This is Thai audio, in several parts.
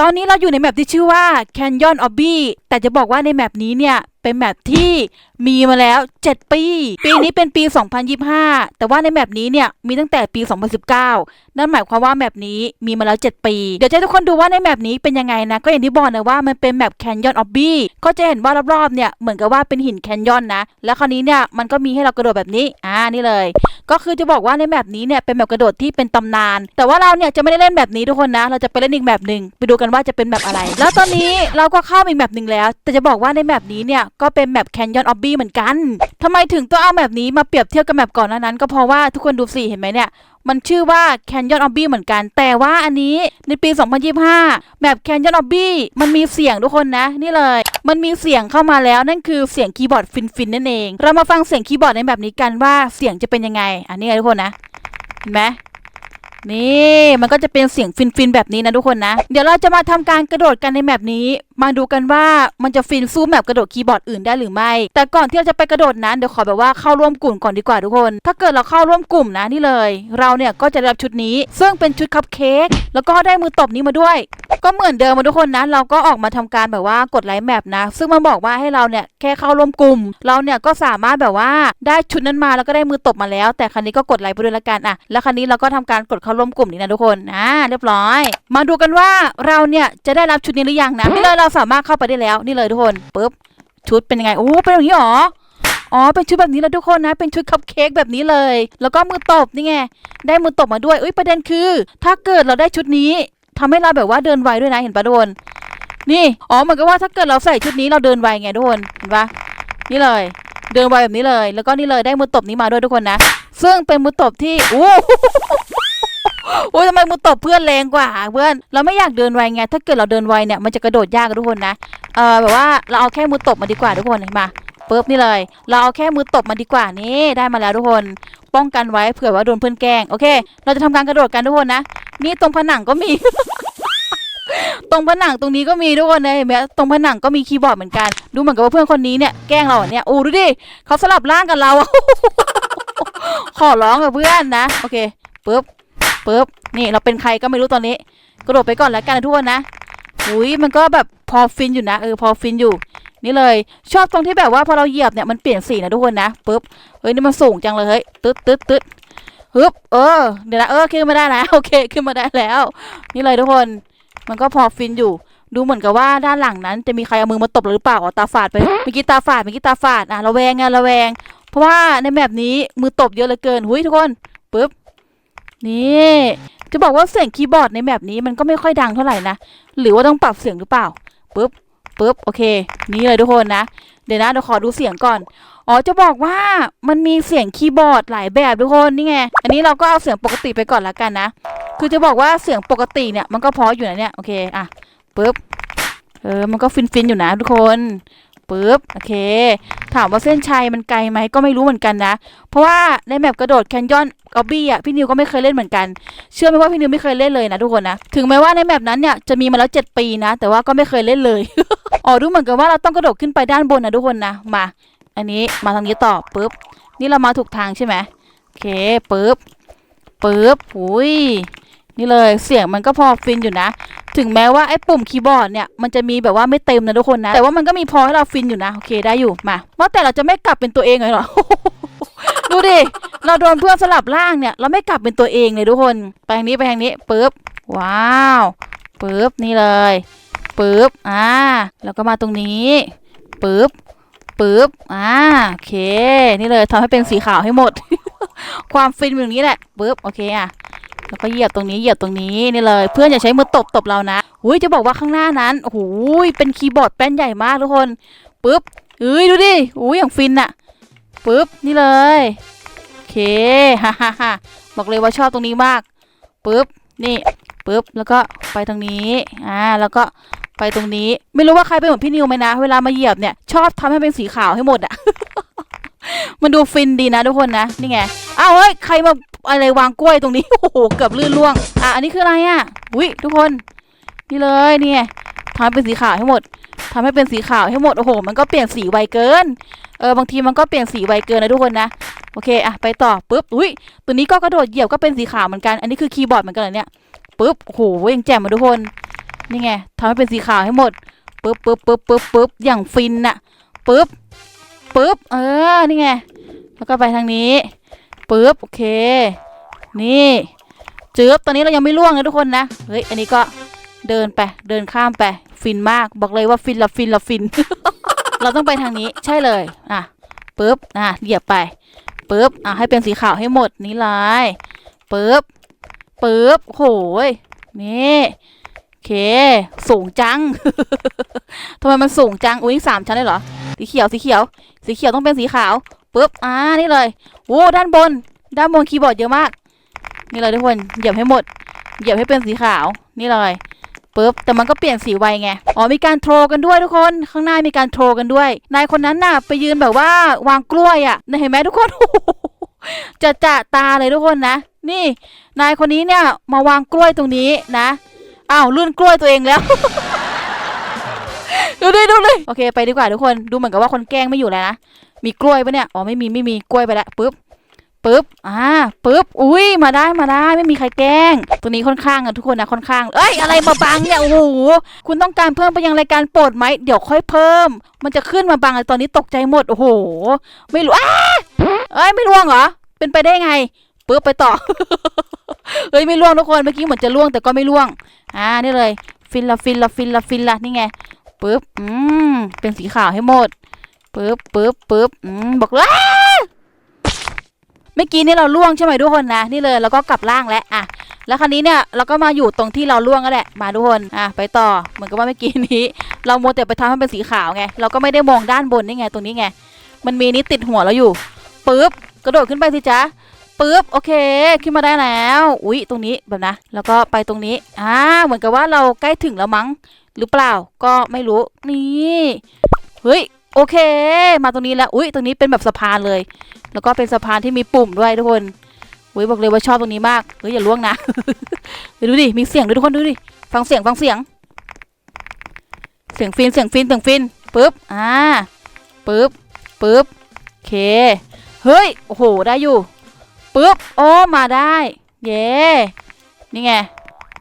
ตอนนี้เราอยู่ในแมปที่ชื่อว่า Canyon Obby แต่จะบอกว่าในแมปนี้เนี่ย เป็นแมปที่มีมาแล้ว 7 ปี ปีนี้เป็นปี 2025 แต่ว่าในแมปนี้เนี่ยมีตั้งแต่ปี 2019 นั่นหมายความว่าแมปนี้มีมาแล้ว 7 ปี เดี๋ยวจะให้ทุกคนดูว่าในแมปนี้เป็นยังไงนะ ก็อย่างที่บอกนะว่ามันเป็นแมป Canyon Obby ก็จะเห็นว่ารอบๆเนี่ยเหมือนกับว่าเป็นหินแคนยอนนะ แล้วคราวนี้เนี่ยมันก็มีให้เรากระโดดแบบนี้ อ่า นี่เลย ก็คือจะบอกว่าในแมปนี้เนี่ยเป็นแบบกระโดดที่เป็นตำนาน แต่ว่าเราเนี่ยจะไม่ได้เล่นแบบนี้ทุกคนนะ เราจะไปเล่นอีกแบบหนึ่งไปดูกันว่าจะเป็นแบบอะไร แล้วตอนนี้เราก็เข้าอีกแบบหนึ่งแล้ว แต่จะบอกว่าในแมปนี้เนี่ยก็เป็นแมปแคนยอนออบบี้เหมือนกันทำไมถึงต้องเอาแบบนี้มาเปรียบเทียบกับแมปก่อนนั้น ก็เพราะว่าทุกคนดูสิเห็นไหมเนี่ย มันชื่อว่า Canyon Obby เหมือนกัน แต่ว่าอันนี้ในปี 2025แบบ Canyon Obby มันมีเสียงทุกคนนะ นี่เลย มันมีเสียงเข้ามาแล้วนั่นคือเสียงคีย์บอร์ดฟินๆนั่นเอง เรามาฟังเสียงคีย์บอร์ดในแบบนี้กันว่าเสียงจะเป็นยังไง อันนี้ไงทุกคนนะเห็นไหม นี่มันก็จะเป็นเสียงฟินๆแบบนี้นะทุกคนนะ เดี๋ยวเราจะมาทำการกระโดดกันในแมปนี้ มาดูกันว่ามันจะฟินสู้แมปกระโดดคีย์บอร์ดอื่นได้หรือไม่ แต่ก่อนที่เราจะไปกระโดดนั้นเดี๋ยวขอแบบว่าเข้าร่วมกลุ่มก่อนดีกว่าทุกคน ถ้าเกิดเราเข้าร่วมกลุ่มนะนี่เลย เราเนี่ยก็จะได้รับชุดนี้ ซึ่งเป็นชุดคัพเค้กแล้วก็ได้มือตบนี้มาด้วย ก็เหมือนเดิมมาทุกคนนะเราก็ออกมาทำการแบบว่ากดไลค์แมปนะ ซึ่งมันบอกว่าให้เราเนี่ยแค่เข้าร่วมกลุ่ม เราเนี่ยก็สามารถแบบว่าได้ชุดนั้นมาแล้วก็ได้มือตบมาแล้ว แต่ครั้นี้ก็กดไลค์ไปด้วยละกันอะแล้วครั้นี้เราก็ทำการกดเข้าร่วมกลุ่มนี้นะทุกคนอ่าเรียบร้อย มาดูกันว่าเราเนี่ยจะได้รับชุดนี้หรือยังนะนี่เลยเราสามารถเข้าไปได้แล้วนี่เลยทุกคนปึ๊บชุดเป็นยังไงโอ้เป็นอย่างนี้หรออ๋อเป็นชุดแบบนี้แล้วทุกคนนะ เป็นชุดคัพเค้กแบบนี้เลย แล้วก็มือตบนี่ไงได้มือตบมาด้วยอุ้ยประเด็นคือ ถ้าเกิดเราได้ชุดนี้ทำให้เราแบบว่าเดินไวด้วยนะเห็นปะทุกคนนี่อ๋อเหมือนกับว่าถ้าเกิดเราใส่ชุดนี้เราเดินไวไงทุกคนเห็นปะนี่เลย เดินไวแบบนี้เลย แล้วก็นี่เลยได้มือตบนี้มาด้วยทุกคนนะ ซึ่งเป็นมือตบที่โอ้ โอ้ยทำไมมือตบเพื่อนแรงกว่าเพื่อน เราไม่อยากเดินไวไง ถ้าเกิดเราเดินไวเนี่ยมันจะกระโดดยากทุกคนนะ เออแบบว่าเราเอาแค่มือตบมาดีกว่าทุกคนเห็นปะปึ๊บนี่เลย เราเอาแค่มือตบมาดีกว่านี่ได้มาแล้วทุกคน ป้องกันไว้เผื่อว่าโดนเพื่อนแกล้งโอเค เราจะทำการกระโดดกันทุกคนนะ นี่ตรงผนังก็มี ตรงผนังตรงนี้ก็มีทุกคนเลยเห็นไหมตรงผนังก็มีคีย์บอร์ดเหมือนกัน ดูเหมือนกับว่าเพื่อนคนนี้เนี่ยแกล้งเราอะเนี่ยโอ้ดูดิเขาสลับร่างกับเราขอร้องกับเพื่อนนะ โอเคปึ๊บ ปึ๊บนี่เราเป็นใครก็ไม่รู้ตอนนี้ กระโดดไปก่อนแล้วกันนะทุกคนนะอุ้ยมันก็แบบพอฟินอยู่นะเออพอฟินอยู่ นี่เลยชอบตรงที่แบบว่าพอเราเหยียบเนี่ยมันเปลี่ยนสีนะทุกคนนะปึ๊บเฮ้ยนี่มันสูงจังเลยเฮ้ยตึ๊ดตึ๊ดตึ๊ดฮึบเออเดี๋ยวนะเออขึ้นมาได้แล้วโอเคขึ้นมาได้แล้ว นี่เลยทุกคนมันก็พอฟินอยู่ ดูเหมือนกับว่าด้านหลังนั้น จะมีใครเอามือมาตบหรือเปล่าอ๋อตาฝาดไปเมื่อกี้ตาฝาดเมื่อกี้ตาฝาดอะระแวงไงระแวง เพราะว่าในแบบนี้มือตบเยอะเหลือเกินหุยทุกคนปึ๊บ นี่จะบอกว่าเสียงคีย์บอร์ดในแบบนี้มันก็ไม่ค่อยดังเท่าไหร่นะ หรือว่าต้องปรับเสียงหรือเปล่าปึ๊บปึ๊บโอเค นี่เลยทุกคนนะ เดี๋ยวนะเดี๋ยวขอดูเสียงก่อน อ๋อจะบอกว่ามันมีเสียงคีย์บอร์ดหลายแบบทุกคนนี่ไง อันนี้เราก็เอาเสียงปกติไปก่อนละกันนะ คือจะบอกว่าเสียงปกติเนี่ยมันก็พออยู่นะเนี่ยโอเคอะปึ๊บเออมันก็ฟินๆอยู่นะทุกคน ปึ๊บโอเค ถามว่าเส้นชัยมันไกลไหมก็ไม่รู้เหมือนกันนะ เพราะว่าในแมปกระโดดแคนยอนกอบบี้อะพี่นิวก็ไม่เคยเล่นเหมือนกัน เชื่อไหมว่าพี่นิวไม่เคยเล่นเลยนะทุกคนนะ ถึงแม้ว่าในแมปนั้นเนี่ยจะมีมาแล้ว 7 ปีนะ แต่ว่าก็ไม่เคยเล่นเลย อ๋อดูเหมือนกับว่าเราต้องกระโดดขึ้นไปด้านบนนะทุกคนนะ มา อันนี้มาทางนี้ต่อปึ๊บ นี่เรามาถูกทางใช่ไหมโอเคปึ๊บปึ๊บหุย นี่เลยเสียงมันก็พอฟินอยู่นะ ถึงแม้ว่าไอ้ปุ่มคีย์บอร์ดเนี่ยมันจะมีแบบว่าไม่เต็มนะทุกคนนะ แต่ว่ามันก็มีพอให้เราฟินอยู่นะ โอเคได้อยู่มาว่าแต่เราจะไม่กลับเป็นตัวเองเลยหรอดูดิ เราโดนเพื่อนสลับร่างเนี่ย เราไม่กลับเป็นตัวเองเลยทุกคน ไปทางนี้ไปทางนี้ปึ๊บ ว้าวปึ๊บนี่เลยปึ๊บ อ่า แล้วก็มาตรงนี้ปึ๊บปึ๊บ อ่า โอเค นี่เลยทำให้เป็นสีขาวให้หมด ความฟินอยู่ตรงนี้แหละปึ๊บ โอเคอะ แล้วก็เหยียบตรงนี้เหยียบตรงนี้นี่เลย เพื่อนอย่าใช้มือตบตบเรานะหุยจะบอกว่าข้างหน้านั้นโอ้โหเป็นคีย์บอร์ดแป้นใหญ่มากทุกคนปึ๊บเอ้ยดูดิอุ้ยอย่างฟินอะปึ๊บนี่เลยโอเคฮ่าฮ่าฮ่าบอกเลยว่าชอบตรงนี้มากปึ๊บนี่ปึ๊บแล้วก็ไปตรงนี้อ่าแล้วก็ไปตรงนี้ ไม่รู้ว่าใครเป็นเหมือนพี่นิวไหมนะ เวลามาเหยียบเนี่ยชอบทำให้เป็นสีขาวให้หมดอะ มันดูฟินดีนะทุกคนนะ นี่ไง อ้าวเฮ้ย ใครมาอะไรวางกล้วยตรงนี้ โอ้โห เกือบลื่นล่วง อะ อันนี้คืออะไรอะ อุ้ยทุกคน นี่เลยนี่ไงทำให้เป็นสีขาวให้หมดทำให้เป็นสีขาวให้หมด โอ้โห มันก็เปลี่ยนสีไวเกิน เออ บางทีมันก็เปลี่ยนสีไวเกินนะทุกคนนะ โอเค อะ ไปต่อปุ๊บ อุ้ย ตัวนี้ก็กระโดดเหยียบก็เป็นสีขาวเหมือนกัน อันนี้คือคีย์บอร์ดเหมือนกันเหรอเนี่ยปุ๊บ โอ้โห ยังแจ่มมาทุกคน นี่ไงทำให้เป็นสีขาวให้หมดปึ๊บปึ๊บปึ๊บปึ๊บปึ๊บอย่างฟินน่ะปึ๊บ ปึ๊บ เออ นี่ไง แล้วก็ไปทางนี้ ปึ๊บ โอเค นี่จืบตอนนี้เรายังไม่ล่วงนะทุกคนนะ เฮ้ย อันนี้ก็เดินไป เดินข้ามไป ฟินมาก บอกเลยว่าฟินละฟินละฟิน เราต้องไปทางนี้ ใช่เลย อะ ปึ๊บ อะ เหยียบไป ปึ๊บ อะ ให้เป็นสีขาวให้หมด นี่เลยปึ๊บ ปึ๊บโหยนี่โอเค สูงจัง ทำไมมันสูงจัง อุ้ยสามชั้นเลยเหรอ สีเขียวสีเขียว สีเขียวต้องเป็นสีขาวปึ๊บอ่านี่เลยโอ้ด้านบน ด้านบนคีย์บอร์ดเยอะมาก นี่เลยทุกคนเหยียบให้หมดเหยียบให้เป็นสีขาวนี่เลยปึ๊บแต่มันก็เปลี่ยนสีไวไงอ๋อมีการโทรกันด้วยทุกคนข้างหน้ามีการโทรกันด้วยนายคนนั้นน่ะ ไปยืนแบบว่าวางกล้วยอะนะเห็นไหมทุกคนจะจะตาเลยทุกคนนะ นี่ นายคนนี้เนี่ยมาวางกล้วยตรงนี้นะอ้าวลื่นกล้วยตัวเองแล้ว ดูดิดูดิโอเคไปดีกว่าทุกคนดูเหมือนกับว่าคนแกล้งไม่อยู่แล้วนะมีกล้วยปะเนี่ยอ๋อไม่มีไม่มีกล้วยไปแล้วปึ๊บปึ๊บอ่าปึ๊บอุ้ยมาได้มาได้ไม่มีใครแกล้ง ตัวนี้ค่อนข้างอะทุกคนนะค่อนข้างเอ้ยอะไรมาบังเนี่ยโอ้โหคุณต้องการเพิ่มไปยังรายการโปรดไหมเดี๋ยวค่อยเพิ่ม มันจะขึ้นมาบังตอนนี้ตกใจหมดโอ้โห ไม่รู้อ้าเอ้ยไม่ล่วงเหรอเป็นไปได้ไงปึ๊บไปต่อเฮ้ยไม่ล่วงทุกคนเมื่อกี้เหมือนจะล่วงแต่ก็ไม่ล่วง อ่านี่เลย ฟินละฟินละฟินละฟินละนี่ไง ปึ๊บอืมเป็นสีขาวให้หมดปึ๊บปึ๊บปึ๊บอืมบอกเลยอ้าเมื่อกี้นี่เราล่วงใช่ไหมทุกคนนะนี่เลยแล้วก็กลับล่างแล้วอะแล้วคราวนี้เนี่ยเราก็มาอยู่ตรงที่เราล่วงก็แหละมาทุกคนอะไปต่อเหมือนกับว่าเมื่อกี้นี้ เราโมวแต่ไปทำให้เป็นสีขาวไงเราก็ไม่ได้มองด้านบนนี่ไงตรงนี้ไงมันมีนิดติดหัวเราอยู่ปึ๊บกระโดดขึ้นไปสิจ๊ะปึ๊บโอเคขึ้นมาได้แล้ว อุ๊ยตรงนี้แบบนะ แล้วก็ไปตรงนี้อ่าเหมือนกับว่าเราใกล้ถึงแล้วมั้ง หรือเปล่าก็ไม่รู้นี่เฮ้ยโอเค มาตรงนี้แล้วอุ๊ยตรงนี้เป็นแบบสะพานเลย แล้วก็เป็นสะพานที่มีปุ่มด้วยทุกคนอุ๊ยบอกเลยว่าชอบตรงนี้มากเฮ้ยอย่าล่วงนะเดี๋ยวดูดิมีเสียงด้วยทุกคนดูดิฟังเสียงฟังเสียง เสียงฟินเสียงฟินเสียงฟินปึ๊บอ่าปึ๊บปึ๊บโอเคเฮ้ยโอ้โหได้อยู่ปึ๊บโอ้มาได้เย้นี่ไง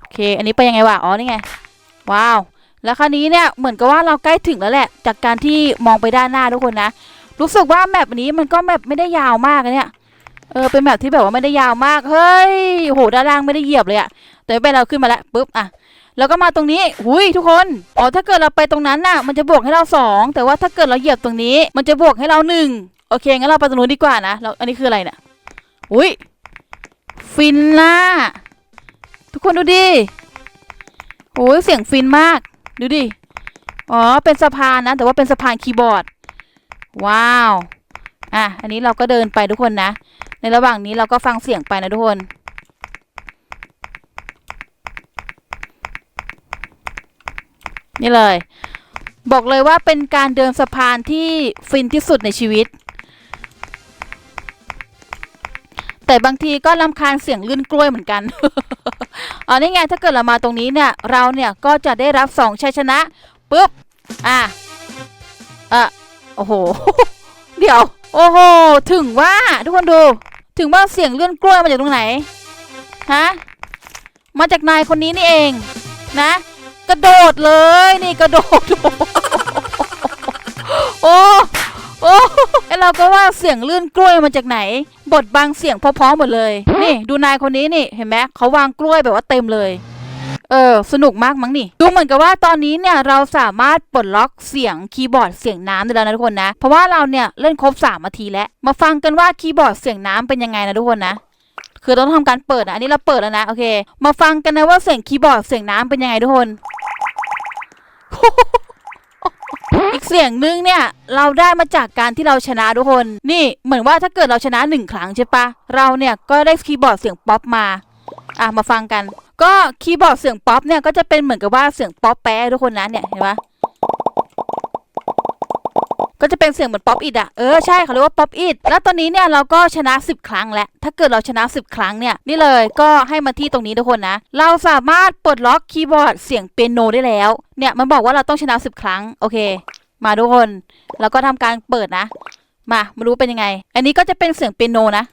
โอเค อันนี้ไปยังไงวะอ๋อนี่ไงว้าว แล้วคราวนี้เนี่ยเหมือนกับว่าเราใกล้ถึงแล้วแหละ จากการที่มองไปด้านหน้าทุกคนนะ รู้สึกว่าแมปนี้มันก็แมปไม่ได้ยาวมากเนี่ย เออเป็นแมปที่แบบว่าไม่ได้ยาวมาก เฮ้ยโหด้านล่างไม่ได้เหยียบเลยอะแต่ไปเราขึ้นมาแล้วปึ๊บอะแล้วก็มาตรงนี้หุยทุกคน อ๋อ ถ้าเกิดเราไปตรงนั้นน่ะ มันจะบวกให้เราสองแต่ว่าถ้าเกิดเราเหยียบตรงนี้ มันจะบวกให้เราหนึ่งโอเค งั้นเราไปตรงนู้นดีกว่านะแล้วอันนี้คืออะไรเนี่ยอุ้ยฟินล่ะ ทุกคนดูดิโอ้ยเสียงฟินมาก ดูดิ อ๋อ เป็นสะพานนะ แต่ว่าเป็นสะพานคีย์บอร์ด ว้าว อะ อันนี้เราก็เดินไปทุกคนนะ ในระหว่างนี้เราก็ฟังเสียงไปนะทุกคนนี่เลย บอกเลยว่าเป็นการเดินสะพานที่ฟินที่สุดในชีวิต แต่บางทีก็ลำคาญเสียงลื่นกล้วยเหมือนกันอ๋อนี่ไงถ้าเกิดเรามาตรงนี้เนี่ย เราเนี่ยก็จะได้รับสองชัยชนะปุ๊บอะอะโอ้โห เดี๋ยว โอ้โห ถึงว่าทุกคนดู ถึงว่าเสียงเลื่อนกล้วยมาจากตรงไหน ฮะ มาจากนายคนนี้นี่เอง นะ กระโดดเลย นี่กระโดด โอ้โเราก็ว่าเสียงลื่นกล้วยมาจากไหน บทบางเสียงเพราะๆหมดเลย นี่ดูนายคนนี้นี่เห็นไหมเขาวางกล้วยแบบว่าเต็มเลย เออ สนุกมากมั้งนี่ ดูเหมือนกับว่าตอนนี้เนี่ยเราสามารถปลดล็อกเสียงคีย์บอร์ดเสียงน้ำได้แล้วนะทุกคนนะ เพราะว่าเราเนี่ยเล่นครบ3นาทีแล้ว มาฟังกันว่าคีย์บอร์ดเสียงน้ำเป็นยังไงนะทุกคนนะคือต้องทำการเปิดนะอันนี้เราเปิดแล้วนะโอเค มาฟังกันนะว่าเสียงคีย์บอร์ดเสียงน้ำเป็นยังไงทุกคน อีกเสียงนึงเนี่ยเราได้มาจากการที่เราชนะทุกคน นี่เหมือนว่าถ้าเกิดเราชนะหนึ่งครั้งใช่ปะเราเนี่ยก็ได้คีย์บอร์ดเสียงป๊อปมาอะมาฟังกัน ก็คีย์บอร์ดเสียงป๊อปเนี่ยก็จะเป็นเหมือนกับว่าเสียงป๊อปแป๊ทุกคนนะเนี่ยเห็นปะก็จะเป็นเสียงเหมือนป๊อปอิดอะเออใช่เขาเรียกว่าป๊อปอิดแล้วตอนนี้เนี่ยเราก็ชนะ 10 ครั้งแล้ว ถ้าเกิดเราชนะ 10 ครั้งเนี่ยนี่เลยก็ให้มาที่ตรงนี้ทุกคนนะ เราสามารถปลดล็อกคีย์บอร์ดเสียงเปียโนได้แล้ว เนี่ยมันบอกว่าเราต้องชนะ 10 ครั้ง โอเค มาทุกคน แล้วก็ทำการเปิดนะ มามารู้เป็นยังไง อันนี้ก็จะเป็นเสียงเปียโนนะ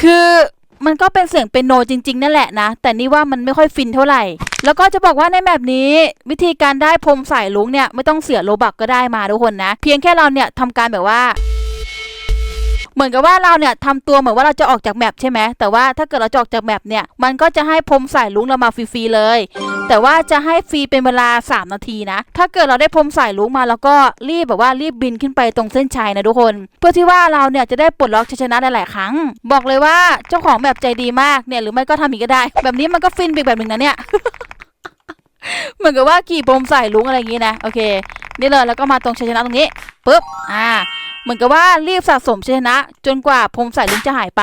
คือมันก็เป็นเสียงเป็นโนจริง ๆ นั่นแหละนะ แต่นี่ว่ามันไม่ค่อยฟินเท่าไหร่ แล้วก็จะบอกว่าในแบบนี้ วิธีการได้พรมสายลุงเนี่ย ไม่ต้องเสียโลบักก็ได้มาทุกคนนะ เพียงแค่เราเนี่ยทำการแบบว่า เหมือนกับว่าเราเนี่ยทำตัวเหมือนว่าเราจะออกจากแมปใช่ไหมแต่ว่าถ้าเกิดเราจะออกจากแมปเนี่ยมันก็จะให้พรมสายลุงเรามาฟรีๆเลย แต่ว่าจะให้ฟรีเป็นเวลา 3 นาทีนะ ถ้าเกิดเราได้พรมสายลุงมาแล้วก็รีบแบบว่ารีบบินขึ้นไปตรงเส้นชัยนะทุกคน เพื่อที่ว่าเราเนี่ยจะได้ปลดล็อกชัยชนะหลายๆครั้ง บอกเลยว่าเจ้าของแบบใจดีมากเนี่ยหรือไม่ก็ทำอีกก็ได้ แบบนี้มันก็ฟินไปแบบหนึ่งนะเนี่ยเหมือนกับว่าขี่พรมสายลุงอะไรอย่างงี้นะโอเค นี่เลยแล้วก็มาตรงชัยชนะตรงนี้ปุ๊บอ่าเหมือนกับว่ารีบสะสมชัยชนะ จนกว่าพรมสายลุงจะหายไป